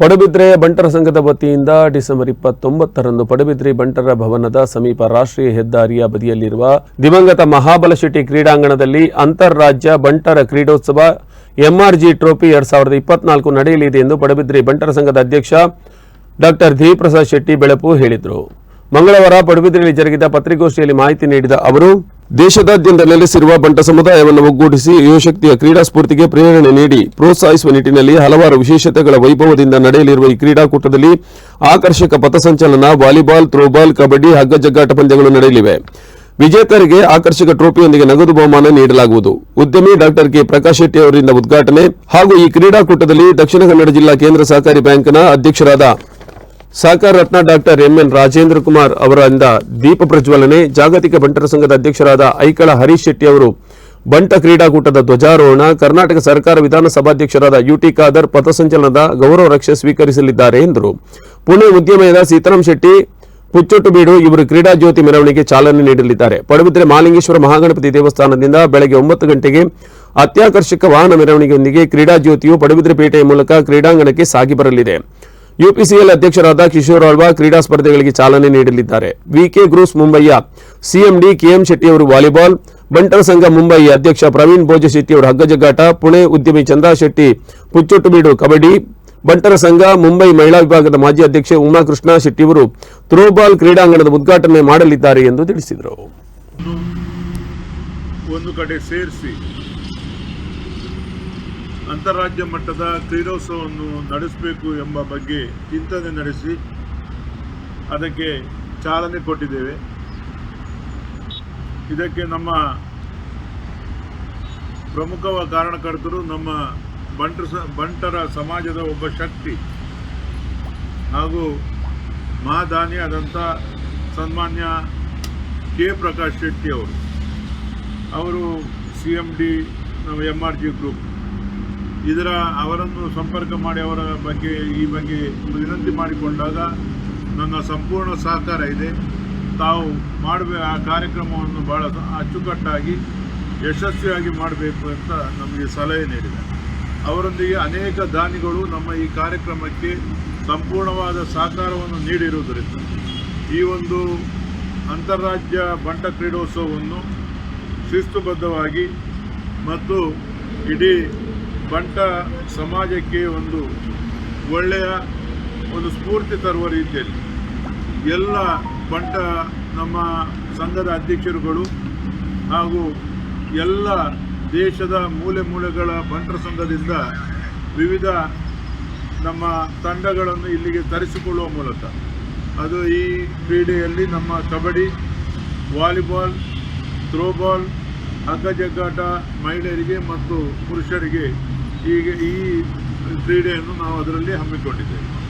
ಪಡುಬಿದ್ರೆ ಬಂಟರ ಸಂಘದ ವತಿಯಿಂದ ಡಿಸೆಂಬರ್ ಇಪ್ಪತ್ತೊಂಬತ್ತರಂದು ಪಡುಬಿದ್ರಿ ಬಂಟರ ಭವನದ ಸಮೀಪ ರಾಷ್ಟ್ರೀಯ ಹೆದ್ದಾರಿಯ ಬದಿಯಲ್ಲಿರುವ ದಿವಂಗತ ಮಹಾಬಲಶೆಟ್ಟಿ ಕ್ರೀಡಾಂಗಣದಲ್ಲಿ ಅಂತಾರಾಜ್ಯ ಬಂಟರ ಕ್ರೀಡೋತ್ಸವ ಎಂಆರ್ಜಿ ಟ್ರೋಫಿ ಎರಡ್ ಸಾವಿರದ ಇಪ್ಪತ್ನಾಲ್ಕು ನಡೆಯಲಿದೆ ಎಂದು ಪಡುಬಿದ್ರಿ ಬಂಟರ ಸಂಘದ ಅಧ್ಯಕ್ಷ ಡಾಕ್ಟರ್ ಧೀಪ್ರಸಾದ್ ಶೆಟ್ಟಿ ಬೆಳಪು ಹೇಳಿದರು. ಮಂಗಳವಾರ ಪಡುಬಿದ್ರಿಯಲ್ಲಿ ಜರುಗಿದ ಪತ್ರಿಕೋಷ್ಠಿಯಲ್ಲಿ ಮಾಹಿತಿ ನೀಡಿದ ಅವರು ದೇಶದಾದ್ಯಂತ ನೆಲೆಸಿರುವ ಬಂಟ ಸಮುದಾಯವನ್ನು ಒಗ್ಗೂಡಿಸಿ ಯುವಶಕ್ತಿಯ ಕ್ರೀಡಾ ಸ್ಫೂರ್ತಿಗೆ ಪ್ರೇರಣೆ ನೀಡಿ ಪ್ರೋತ್ಸಾಹಿಸುವ ನಿಟ್ಟಿನಲ್ಲಿ ಹಲವಾರು ವಿಶೇಷತೆಗಳ ವೈಭವದಿಂದ ನಡೆಯಲಿರುವ ಈ ಕ್ರೀಡಾಕೂಟದಲ್ಲಿ ಆಕರ್ಷಕ ಪಥಸಂಚಲನ, ವಾಲಿಬಾಲ್, ಥ್ರೋಬಾಲ್, ಕಬಡ್ಡಿ ಹಗ್ಗ ಜಗ್ಗಾಟ ಪಂದ್ಯಗಳು ನಡೆಯಲಿವೆ. ವಿಜೇತರಿಗೆ ಆಕರ್ಷಕ ಟ್ರೋಫಿಯೊಂದಿಗೆ ನಗದು ಬಹುಮಾನ ನೀಡಲಾಗುವುದು. ಉದ್ಯಮಿ ಡಾಕ್ಟರ್ ಕೆ. ಪ್ರಕಾಶ್ ಶೆಟ್ಟಿ ಅವರಿಂದ ಉದ್ಘಾಟನೆ ಹಾಗೂ ಈ ಕ್ರೀಡಾಕೂಟದಲ್ಲಿ ದಕ್ಷಿಣ ಕನ್ನಡ ಜಿಲ್ಲಾ ಕೇಂದ್ರ ಸಹಕಾರಿ ಬ್ಯಾಂಕ್ನ ಅಧ್ಯಕ್ಷರಾದ ಸಹಕಾರ ರತ್ನ ಡಾಕ್ಟರ್ ಎಂಎನ್ ರಾಜೇಂದ್ರ ಕುಮಾರ್ ಅವರಿಂದ ದೀಪ ಪ್ರಜ್ವಲನೆ, ಜಾಗತಿಕ ಬಂಟರ ಸಂಘದ ಅಧ್ಯಕ್ಷರಾದ ಐಕಳ ಹರೀಶ್ ಶೆಟ್ಟಿ ಅವರು. ಬಂಟ ಕ್ರೀಡಾಕೂಟದ ಧ್ವಜಾರೋಹಣ, ಕರ್ನಾಟಕ ಸರ್ಕಾರ ವಿಧಾನಸಭಾಧ್ಯಕ್ಷರಾದ ಯುಟಿ ಖಾದರ್ ಪಥಸಂಚಲನದ ಗೌರವ ರಕ್ಷೆ ಸ್ವೀಕರಿಸಲಿದ್ದಾರೆ ಎಂದರು. ಪುಣೆ ಉದ್ಯಮದ ಸೀತಾರಾಮ್ ಶೆಟ್ಟಿ, ಪುಚ್ಚೊಟ್ಟು ಬೀಡು ಇವರು ಕ್ರೀಡಾ ಜ್ಯೋತಿ ಮೆರವಣಿಗೆ ಚಾಲನೆ ನೀಡಲಿದ್ದಾರೆ. ಪಡುಬಿದ್ರೆ ಮಾಲಿಂಗೇಶ್ವರ ಮಹಾಗಣಪತಿ ದೇವಸ್ಥಾನದಿಂದ ಬೆಳಗ್ಗೆ ಒಂಬತ್ತು ಗಂಟೆಗೆ ಅತ್ಯಾಕರ್ಷಕ ವಾಹನ ಮೆರವಣಿಗೆಯೊಂದಿಗೆ ಕ್ರೀಡಾ ಜ್ಯೋತಿಯು ಪಡುಬಿದ್ರೆ ಪೇಟೆಯ ಮೂಲಕ ಕ್ರೀಡಾಂಗಣಕ್ಕೆ ಸಾಗಿ ಬರಲಿದೆ. ಯುಪಿಸಿಎಲ್ ಅಧ್ಯಕ್ಷರಾದ ಕಿಶೋರ್ ಆಳ್ವಾ ಕ್ರೀಡಾ ಸ್ಪರ್ಧೆಗಳಿಗೆ ಚಾಲನೆ ನೀಡಲಿದ್ದಾರೆ. ವಿಕೆ ಗ್ರೂಸ್ ಮುಂಬಯಿಯ ಸಿಎಂಡಿ ಕೆಎಂ ಶೆಟ್ಟಿ ಅವರು ವಾಲಿಬಾಲ್, ಬಂಟರ ಸಂಘ ಮುಂಬೈ ಅಧ್ಯಕ್ಷ ಪ್ರವೀಣ್ ಭೋಜ ಶೆಟ್ಟಿ ಅವರು ಹಗ್ಗಜಗ್ಗಾಟ, ಪುಣೆ ಉದ್ಯಮಿ ಚಂದ್ರ ಶೆಟ್ಟಿ ಪುಚ್ಚೊಟ್ಟುಬೀಡು ಕಬಡ್ಡಿ, ಬಂಟರ ಸಂಘ ಮುಂಬೈ ಮಹಿಳಾ ವಿಭಾಗದ ಮಾಜಿ ಅಧ್ಯಕ್ಷೆ ಉಮಾಕೃಷ್ಣ ಶೆಟ್ಟಿ ಅವರು ಥ್ರೋಬಾಲ್ ಕ್ರೀಡಾಂಗಣದ ಉದ್ಘಾಟನೆ ಮಾಡಲಿದ್ದಾರೆ ಎಂದು ತಿಳಿಸಿದರು. ಒಂದು ಕಡೆ ಸೇರಿಸಿ ಅಂತಾರಾಜ್ಯ ಮಟ್ಟದ ಕ್ರೀಡೋತ್ಸವವನ್ನು ನಡೆಸಬೇಕು ಎಂಬ ಬಗ್ಗೆ ಚಿಂತನೆ ನಡೆಸಿ ಅದಕ್ಕೆ ಚಾಲನೆ ಕೊಟ್ಟಿದ್ದೇವೆ. ಇದಕ್ಕೆ ನಮ್ಮ ಪ್ರಮುಖ ಕಾರಣಕರ್ತರು ನಮ್ಮ ಬಂಟರ ಬಂಟರ ಸಮಾಜದ ಒಬ್ಬ ಶಕ್ತಿ ಹಾಗೂ ಮಹಾದಾನಿ ಆದಂಥ ಸನ್ಮಾನ್ಯ ಕೆ ಪ್ರಕಾಶ್ ಶೆಟ್ಟಿ ಅವರು. ಅವರು ಸಿ ಎಂ ಡಿ, ನಮ್ಮ ಎಂ ಆರ್ ಜಿ ಗ್ರೂಪ್. ಇದರ ಅವರನ್ನು ಸಂಪರ್ಕ ಮಾಡಿ ಅವರ ಬಗ್ಗೆ, ಈ ಬಗ್ಗೆ ವಿನಂತಿ ಮಾಡಿಕೊಂಡಾಗ ನನ್ನ ಸಂಪೂರ್ಣ ಸಹಕಾರ ಇದೆ. ತಾವು ಮಾಡಬೇ ಆ ಕಾರ್ಯಕ್ರಮವನ್ನು ಭಾಳ ಅಚ್ಚುಕಟ್ಟಾಗಿ, ಯಶಸ್ವಿಯಾಗಿ ಮಾಡಬೇಕು ಅಂತ ನಮಗೆ ಸಲಹೆ ನೀಡಿದೆ ಅವರೊಂದಿಗೆ ಅನೇಕ ದಾನಿಗಳು ನಮ್ಮ ಈ ಕಾರ್ಯಕ್ರಮಕ್ಕೆ ಸಂಪೂರ್ಣವಾದ ಸಹಕಾರವನ್ನು ನೀಡಿರುವುದರಿಂದ, ಈ ಒಂದು ಅಂತಾರಾಜ್ಯ ಬಂಟ ಕ್ರೀಡೋತ್ಸವವನ್ನು ಶಿಸ್ತುಬದ್ಧವಾಗಿ ಮತ್ತು ಇಡೀ ಬಂಟ ಸಮಾಜಕ್ಕೆ ಒಂದು ಒಳ್ಳೆಯ ಒಂದು ಸ್ಫೂರ್ತಿ ತರುವ ರೀತಿಯಲ್ಲಿ ಎಲ್ಲ ಬಂಟ ನಮ್ಮ ಸಂಘದ ಅಧ್ಯಕ್ಷರುಗಳು ಹಾಗೂ ಎಲ್ಲ ದೇಶದ ಮೂಲೆ ಮೂಲೆಗಳ ಬಂಟರ ಸಂಘದಿಂದ ವಿವಿಧ ನಮ್ಮ ತಂಡಗಳನ್ನು ಇಲ್ಲಿಗೆ ತರಿಸಿಕೊಳ್ಳುವ ಮೂಲಕ ಅದು ಈ ಕ್ರೀಡೆಯಲ್ಲಿ ನಮ್ಮ ಕಬಡ್ಡಿ, ವಾಲಿಬಾಲ್ ಥ್ರೋಬಾಲ್ ಹಗ್ಗ ಜಗ್ಗಾಟ ಮಹಿಳೆಯರಿಗೆ ಮತ್ತು ಪುರುಷರಿಗೆ ಹೀಗೆ ಈ ಕ್ರೀಡೆಯನ್ನು ನಾವು ಅದರಲ್ಲಿ ಹಮ್ಮಿಕೊಂಡಿದ್ದೇವೆ.